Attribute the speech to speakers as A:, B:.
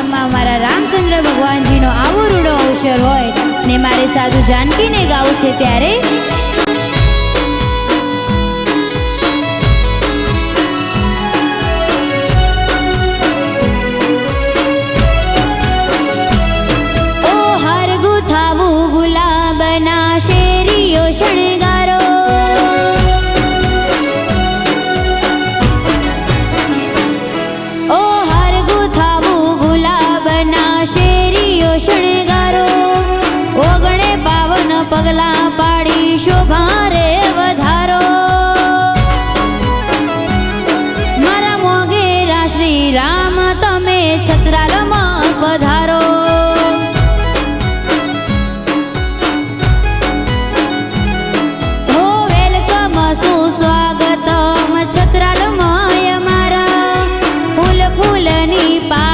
A: ગામમાં મારા રામચંદ્ર ભગવાનજીનો આવો રૂડો અવસર હોય ને મારે સાધુ જાનકીને ગાવું છે ત્યારે? છત્રાલમાં પધારો વેલકમ સુસ્વાગતમ છત્રાલમાં અમારા ફૂલ ફૂલની પા